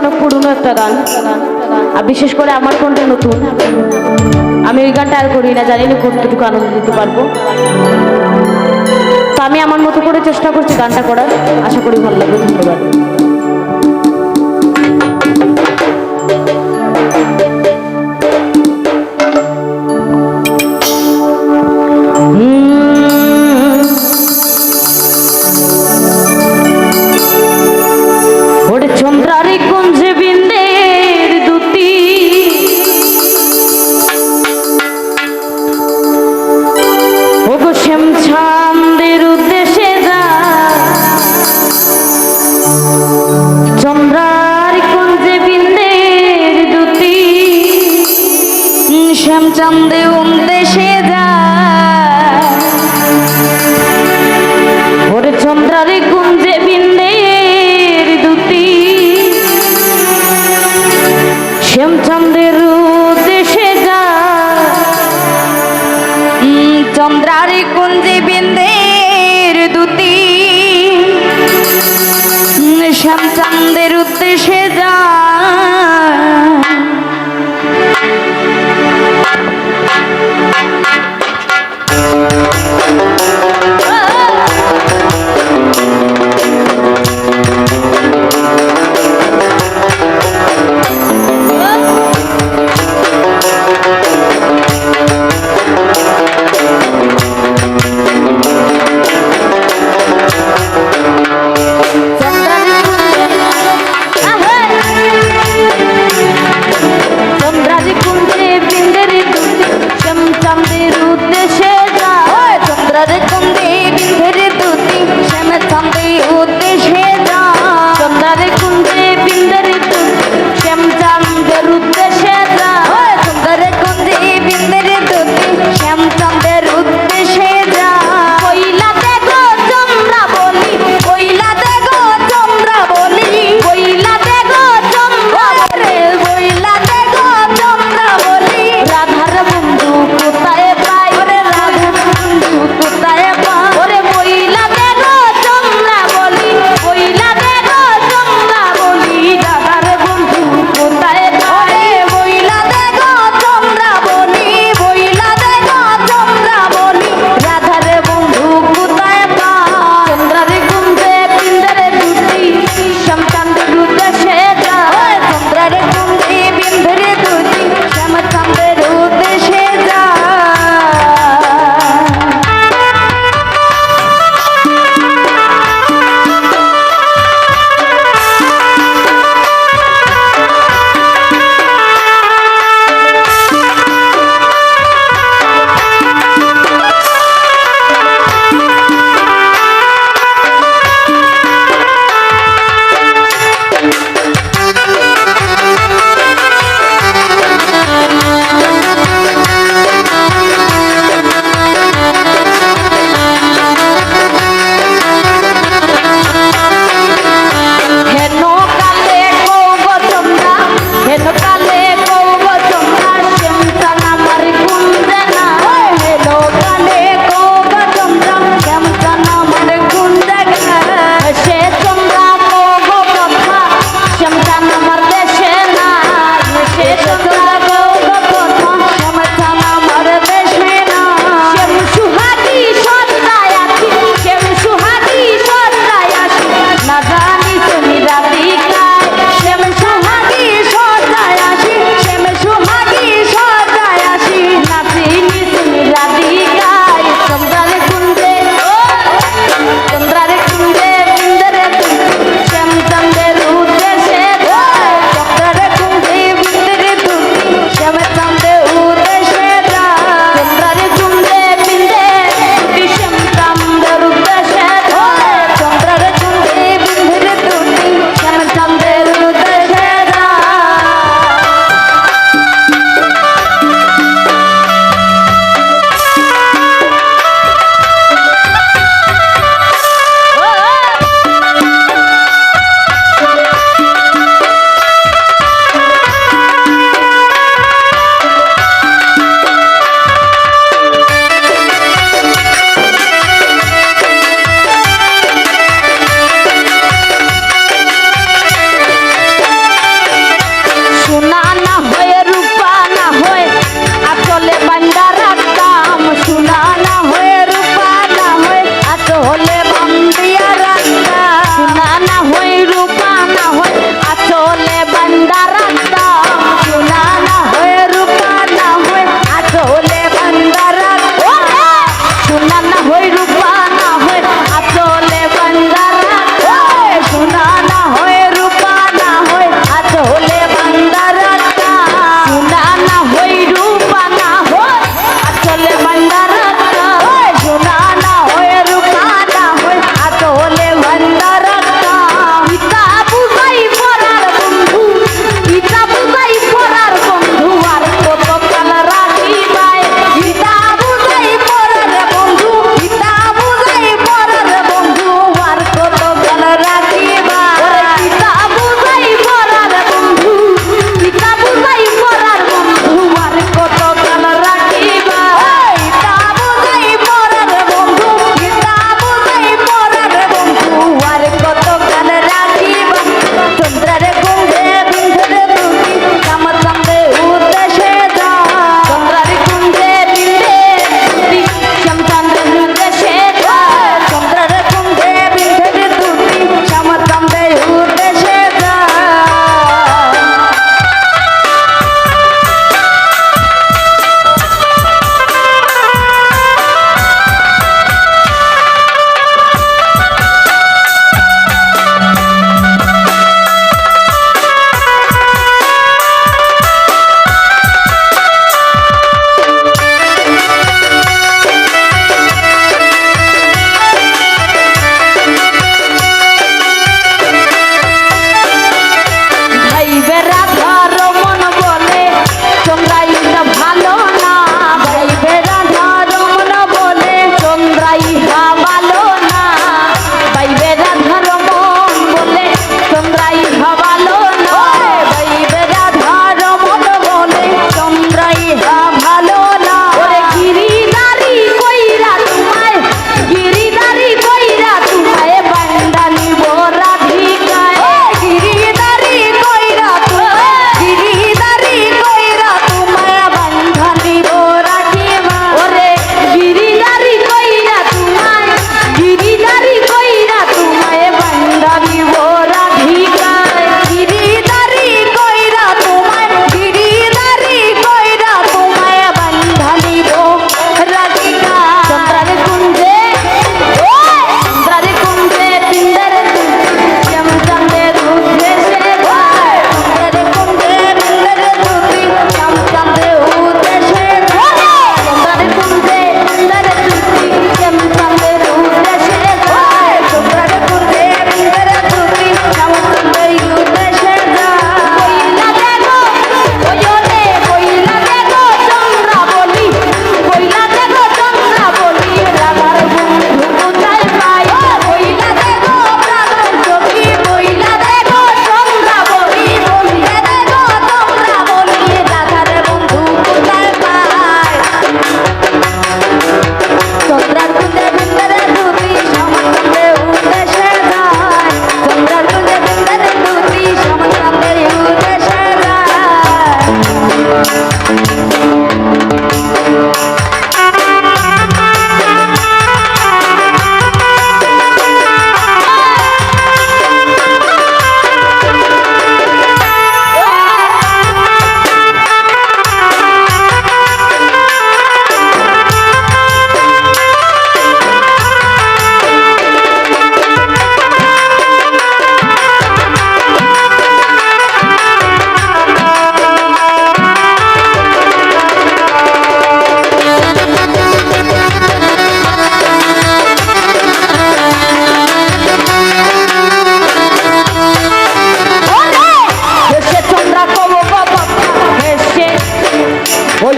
অনেক পুরনো একটা গান। আর বিশেষ করে আমার কোনটা নতুন? আমি ওই গানটা আর করি না, জানি না কতটুকু আনন্দ দিতে পারব। তো আমি আমার মতো করে চেষ্টা করছি গানটা করার। আশা করি ভালো লাগবে, ধন্যবাদ।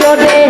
চলে